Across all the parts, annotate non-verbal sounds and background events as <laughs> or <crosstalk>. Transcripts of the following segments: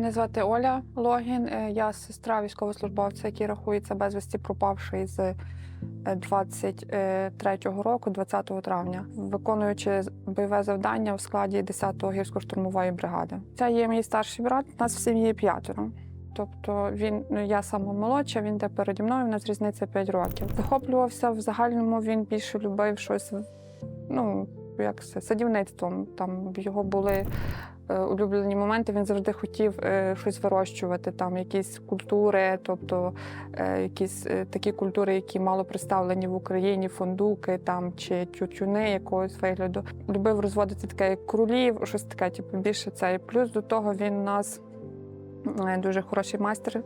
Мене звати Оля Логін. Е, Я сестра військовослужбовця, який рахується безвісті пропавший з е, 23-го року, 20 травня, виконуючи бойове завдання в складі 10-го гірсько-штурмової бригади. Це є мій старший брат. Нас в сім'ї п'ятеро. Тобто він ну, я сама молодша, він де переді мною, у нас різниця 5 років. Захоплювався в загальному. Він більше любив щось, ну як це, садівництвом. Там його були е, улюблені моменти. Він завжди хотів е, щось вирощувати, там якісь культури, тобто е, якісь такі культури, які мало представлені в Україні, фундуки там чи тютюни якогось вигляду. Любив розводити таке як кролів, щось таке, типу, більше це. І плюс до того він нас. Дуже хороший майстер.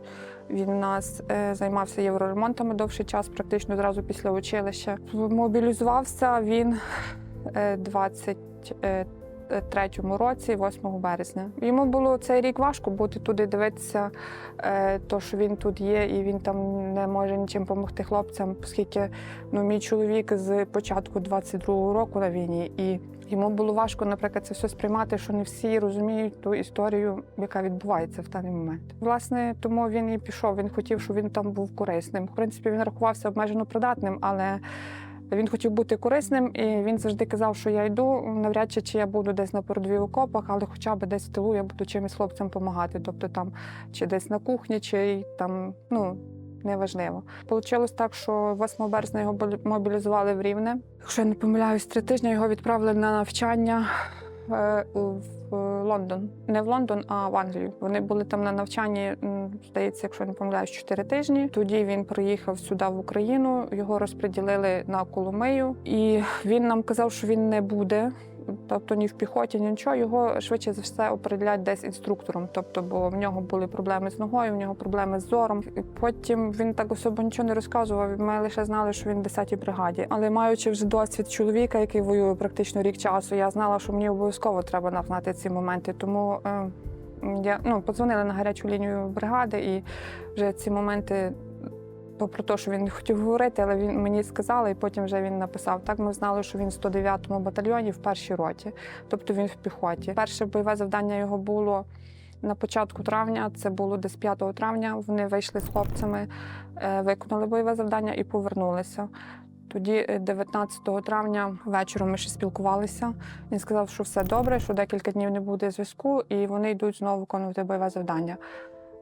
Він у нас займався євроремонтами довший час, практично одразу після училища. Мобілізувався він 23-му році, 8 березня. Йому було цей рік важко бути туди, дивитися, е, то, що він тут є, і він там не може нічим допомогти хлопцям, оскільки ну, мій чоловік з початку 22-го року на війні. І Йому було важко, наприклад, це все сприймати, що не всі розуміють ту історію, яка відбувається в даний момент. Власне, тому він і пішов. Він хотів, щоб він там був корисним. В принципі, він рахувався обмежено придатним, але він хотів бути корисним, і він завжди казав, що я йду. Навряд чи чи я буду десь на передовій окопах, але хоча б десь в тилу я буду чимось хлопцям допомагати. Тобто там чи десь на кухні, чи там, ну. Неважливо. Получилось так, що 8 березня його мобілізували в Рівне. Якщо я не помиляюсь, три тижні його відправили на навчання в Лондон. Не в Лондон, а в Англію. Вони були там на навчанні, здається, якщо не помиляюсь, 4 тижні. Тоді він приїхав сюди в Україну, його розподілили на Коломию, і він нам казав, що він не буде. Тобто ні в піхоті, ні нічого, його швидше за все определять десь інструктором. Тобто, бо в нього були проблеми з ногою, в нього проблеми з зором. І потім він так особо нічого не розказував. Ми лише знали, що він в 10-й бригаді. Але маючи вже досвід чоловіка, який воює практично рік часу, я знала, що мені обов'язково треба нам знати ці моменти. Тому е, я ну подзвонила на гарячу лінію бригади, і вже ці моменти. Попри те, що він не хотів говорити, але він мені сказали, і потім вже він написав. Так ми знали, що він в 109-му батальйоні в першій роті, тобто він в піхоті. Перше бойове завдання його було на початку травня, це було десь 5 травня. Вони вийшли з хлопцями, е, виконали бойове завдання і повернулися. Тоді, е, 19 травня, вечором ми ще спілкувалися. Він сказав, що все добре, що декілька днів не буде зв'язку, і вони йдуть знову виконувати бойове завдання.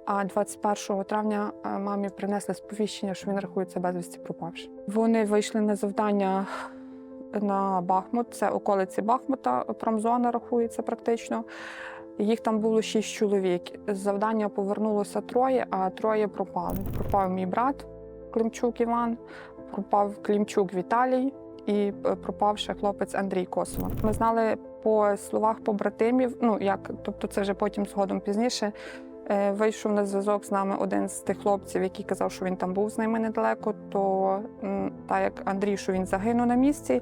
А 21 травня е, мамі принесли сповіщення, що він рахується безвісті пропавши. Вони вийшли на завдання на Бахмут, це околиці Бахмута, промзона рахується практично. Їх там було шість чоловік. З завдання повернулося троє, а троє пропали. Пропав мій брат Климчук Іван, пропав Клімчук Віталій і е, пропав ще хлопець Андрій Косова. Ми знали по словах побратимів, ну як, тобто це вже потім згодом пізніше. Е, Вийшов на зв'язок з нами один з тих хлопців, який казав, що він там був з ними недалеко. То так як Андрій, що він загинув на місці,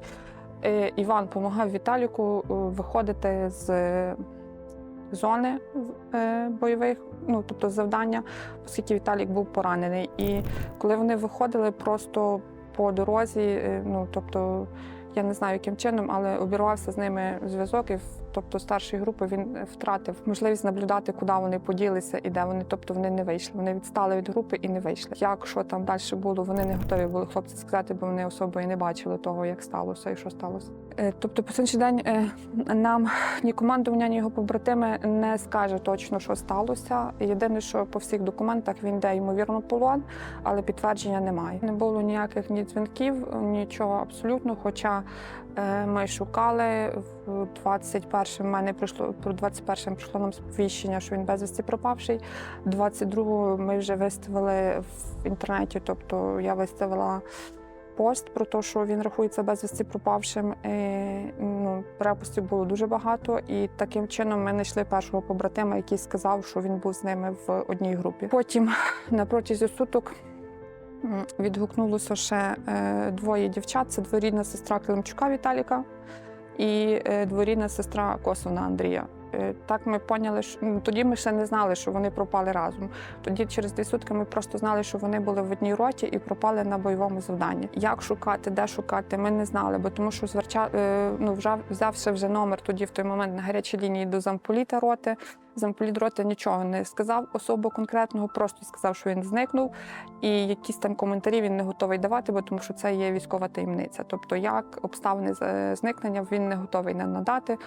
е, Іван допомагав Віталіку е, виходити з зони бойових, ну тобто завдання, оскільки Віталік був поранений. І коли вони виходили просто по дорозі, ну тобто. Я не знаю, яким чином, але обірвався з ними зв'язок, і тобто старшої групи він втратив можливість наблюдати, куди вони поділися і де вони. Тобто вони не вийшли. Вони відстали від групи і не вийшли. Як що там далі було, вони не готові були хлопці сказати, бо вони особо не бачили того, як сталося і що сталося. Е, Тобто, по сьогоднішній день е, нам ні командування, ні його побратими не скаже точно, що сталося. Єдине, що по всіх документах він йде ймовірно полон, але підтвердження немає. Не було ніяких ні дзвінків, нічого абсолютно. Хоча е, ми шукали в 21-м, мене прийшло про 21-м прийшло нам сповіщення, що він безвісті пропавший. 22-го ми вже виставили в інтернеті, тобто я виставила. Пост про те, що він рахується безвісті пропавшим. Ну, перепустів було дуже багато, і таким чином ми знайшли першого побратима, який сказав, що він був з ними в одній групі. Потім <laughs> на протязі суток відгукнулося ще е, двоє дівчат. Це дворідна сестра Климчука Віталіка і е, дворідна сестра Косовна Андрія. Е, так ми поняли, що ну, тоді ми ще не знали, що вони пропали разом. Тоді через дві сутки ми просто знали, що вони були в одній роті і пропали на бойовому завданні. Як шукати, де шукати, ми не знали, бо тому що зверча, е, ну, взявши вже номер тоді в той момент на гарячій лінії до замполіта роти. Замполіт роти нічого не сказав особо конкретного, просто сказав, що він зникнув, і якісь там коментарі він не готовий давати, бо тому що це є військова таємниця. Тобто, як обставини е, зникнення він не готовий нам надати.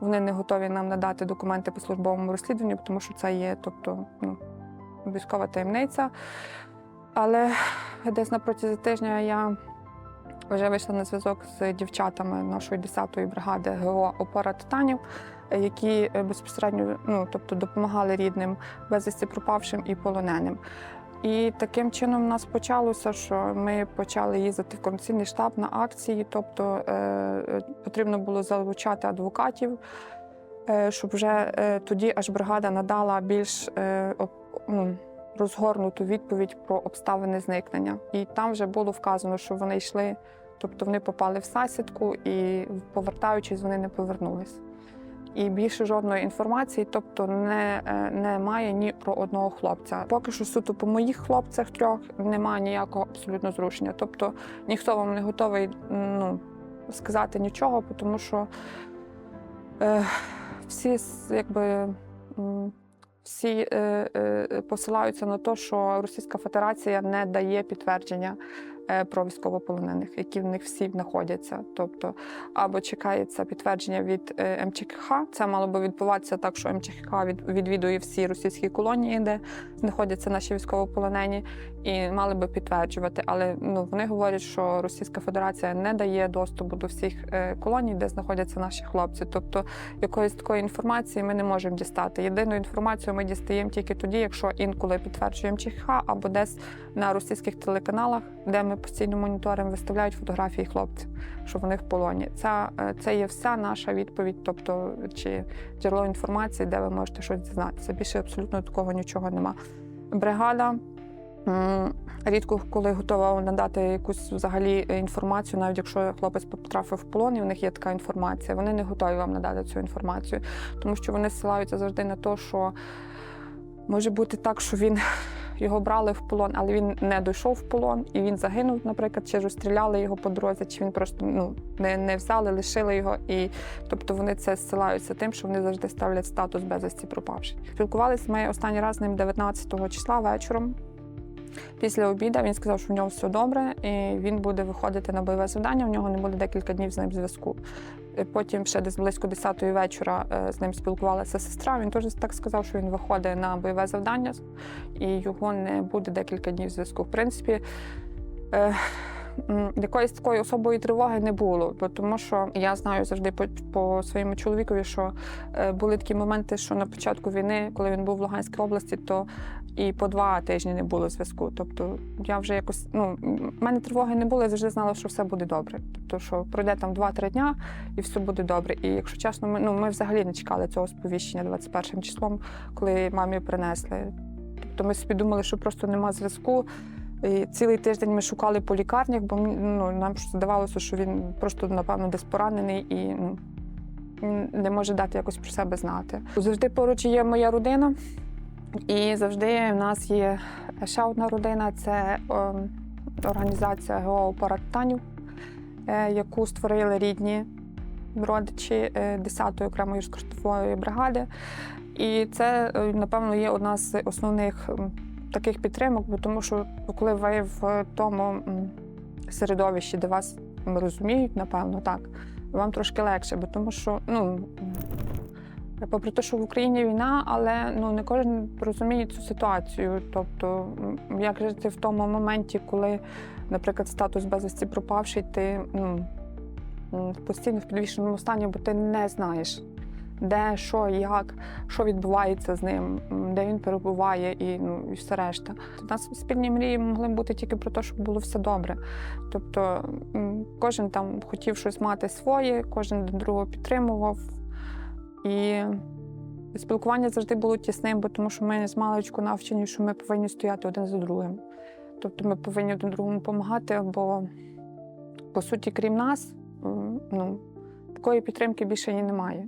Вони не готові нам надати документи по службовому розслідуванню, тому що це є, тобто, ну, військова таємниця. Але десь на протязі тижня я вже вийшла на зв'язок з дівчатами нашої 10-ї бригади ГО Опора Титанів, які е, безпосередньо ну, тобто, допомагали рідним безвісті пропавшим і полоненим. І таким чином в нас почалося, що ми почали їздити в координаційний штаб на акції, тобто е, е, потрібно було залучати адвокатів, е, щоб вже е, тоді аж бригада надала більш е, об- ну, розгорнуту відповідь про обставини зникнення. І там вже було вказано, що вони йшли, тобто вони попали в засідку і, повертаючись, вони не повернулись. І більше жодної інформації, тобто не, е, немає ні про одного хлопця. Поки що суто по моїх хлопцях трьох немає ніякого абсолютно зрушення. Тобто ніхто вам не готовий ну, сказати нічого, тому що е, всі якби. всі е, е, посилаються на те, що Російська Федерація не дає підтвердження про військовополонених, які в них всі знаходяться. Тобто, або чекається підтвердження від е, МЧКХ. Це мало би відбуватися так, що МЧКХ відвідує всі російські колонії, де знаходяться наші військовополонені, і мали би підтверджувати. Але ну вони говорять, що Російська Федерація не дає доступу до всіх е, колоній, де знаходяться наші хлопці. Тобто якоїсь такої інформації ми не можемо дістати. Єдину інформацію ми дістаємо тільки тоді, якщо інколи підтверджуємо ЧХ або десь на російських телеканалах, де ми постійно моніторимо, виставляють фотографії хлопців, що вони в полоні. Це, це є вся наша відповідь, тобто чи джерело інформації, де ви можете щось дізнатися. Більше абсолютно такого нічого нема. Бригада. Рідко коли готова надати якусь взагалі інформацію, навіть якщо хлопець потрапив в полон, і в них є така інформація, вони не готові вам надати цю інформацію, тому що вони ссилаються завжди на те, що може бути так, що він його брали в полон, але він не дійшов в полон і він загинув, наприклад, чи розстріляли його по дорозі, чи він просто ну не, не взяли, лишили його. І тобто вони це зсилаються тим, що вони завжди ставлять статус безвісті пропавших. Спілкувалися ми останній раз з ним 19 числа вечором. Після обіду він сказав, що в нього все добре, і він буде виходити на бойове завдання. У нього не буде декілька днів з ним зв'язку. Е, Потім ще десь близько 10-ї вечора е, з ним спілкувалася сестра. Він теж так сказав, що він виходить на бойове завдання, і його не буде декілька днів зв'язку. В принципі, е, якоїсь такої особої тривоги не було, бо тому що я знаю завжди по, по своєму чоловікові, що е, були такі моменти, що на початку війни, коли він був в Луганській області, то і по два тижні не було зв'язку. Тобто я вже якось ну в мене тривоги не було, я завжди знала, що все буде добре. Тобто, що пройде там 2-3 дня і все буде добре. І якщо чесно, ми ну ми взагалі не чекали цього сповіщення 21 числом, коли мамі принесли. Тобто ми собі думали, що просто нема зв'язку. І цілий тиждень ми шукали по лікарнях, бо ну, нам здавалося, що він просто, напевно, десь поранений і ну, не може дати якось про себе знати. Завжди поруч є моя родина, і завжди в нас є ще одна родина це о, організація ГО «Парактанів», е, яку створили рідні родичі е, 10-ї окремої гірсько-штурмової бригади. І це, е, напевно, є одна з основних таких підтримок, бо тому що коли ви в тому середовищі, де вас розуміють, напевно, так, вам трошки легше, бо тому що, ну. Попри те, що в Україні війна, але ну не кожен розуміє цю ситуацію. Тобто, як жити в тому моменті, коли, наприклад, статус безвісті пропавший, ти ну, постійно в підвішеному стані, бо ти не знаєш, де, що, як, що відбувається з ним, де він перебуває, і ну і все решта. У нас спільні мрії могли бути тільки про те, щоб було все добре. Тобто, кожен там хотів щось мати своє, кожен другого підтримував. І спілкування завжди було тісним, бо тому що ми з маличку навчені, що ми повинні стояти один за другим. Тобто ми повинні один другому допомагати, бо по суті, крім нас, ну, такої підтримки більше і немає.